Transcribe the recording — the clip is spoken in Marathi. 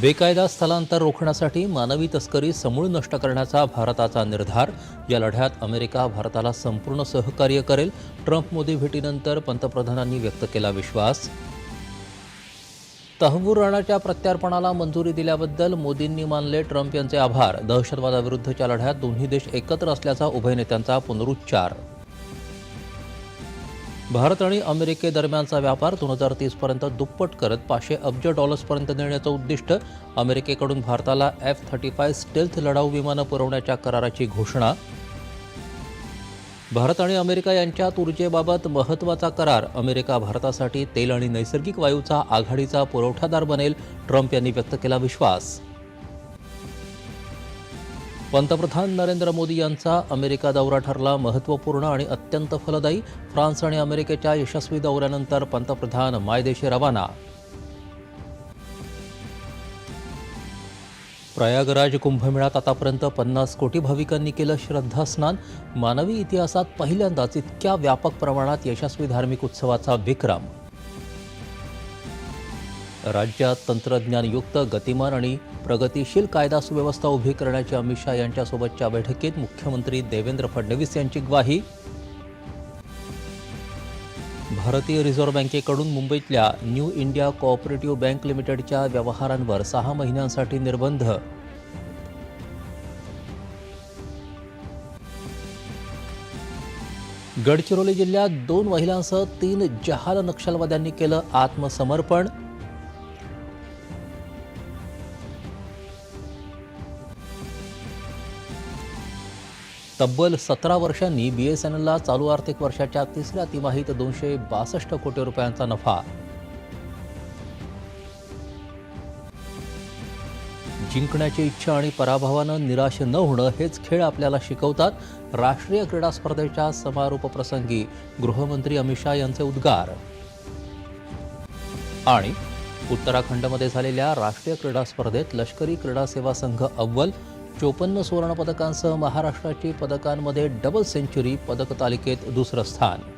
बेकायदा स्थलांतर रोखण्यासाठी मानवी तस्करी समूळ नष्ट करण्याचा भारताचा निर्धार. या लढ्यात अमेरिका भारताला संपूर्ण सहकार्य करेल. ट्रम्प मोदी भेटीनंतर पंतप्रधानांनी व्यक्त केला विश्वास. तहबूर राणाच्या प्रत्यार्पणाला मंजुरी दिल्याबद्दल मोदींनी मानले ट्रम्प यांचे आभार. दहशतवादाविरुद्धच्या लढ्यात दोन्ही देश एकत्र असल्याचा उभय नेत्यांचा पुनरुच्चार. भारत आणि अमेरिकेदरम्यानचा व्यापार दोन हजार तीसपर्यंत दुप्पट करत पाचशे अब्ज डॉलर्सपर्यंत नेण्याचं उद्दिष्ट अमेरिकेकडून भारताला एफ थर्टी फाय स्टेल्थ लढाऊ विमानं पुरवण्याच्या कराराची घोषणा. भारत आणि अमेरिका यांच्यात ऊर्जेबाबत महत्त्वाचा करार. अमेरिका भारतासाठी तेल आणि नैसर्गिक वायूचा आघाडीचा पुरवठादार बनेल ट्रम्प यांनी व्यक्त केला विश्वास. पंतप्रधान नरेंद्र मोदी यांचा अमेरिका दौरा ठरला महत्त्वपूर्ण आणि अत्यंत फलदायी. फ्रान्स आणि अमेरिकेच्या यशस्वी दौऱ्यानंतर पंतप्रधान मायदेशी रवाना. प्रयागराज कुंभमेळ्यात आतापर्यंत पन्नास कोटी भाविकांनी केलं श्रद्धास्नान. मानवी इतिहासात पहिल्यांदाच इतक्या व्यापक प्रमाणात यशस्वी धार्मिक उत्सवाचा विक्रम. राज्यात तंत्रज्ञानयुक्त गतिमान आणि प्रगतीशील कायदा सुव्यवस्था उभी करण्याची अमित शहा यांच्यासोबतच्या बैठकीत मुख्यमंत्री देवेंद्र फडणवीस यांची ग्वाही. भारतीय रिझर्व्ह बँकेकडून मुंबईतल्या न्यू इंडिया कोऑपरेटिव्ह बँक लिमिटेडच्या व्यवहारांवर सहा महिन्यांसाठी निर्बंध. गडचिरोली जिल्ह्यात दोन महिलांसह तीन जहाल नक्षलवाद्यांनी केलं आत्मसमर्पण. तब्बल सतरा वर्षांनी बी एस एन एलला चालू आर्थिक वर्षाच्या तिसऱ्या तिमाहीत दोनशे बासष्ट कोटी रुपयांचा नफा. जिंकण्याची इच्छा आणि पराभवानं निराश न होणं हेच खेळ आपल्याला शिकवतात राष्ट्रीय क्रीडा स्पर्धेच्या समारोप प्रसंगी गृहमंत्री अमित शहा यांचे उद्गार. आणि उत्तराखंडमध्ये झालेल्या राष्ट्रीय क्रीडा स्पर्धेत लष्करी क्रीडा सेवा संघ अव्वल चोपन्न सुवर्णपदकांसह महाराष्ट्राची पदकांमध्ये डबल सेंचुरी पदक तालिकेत दुसरं स्थान.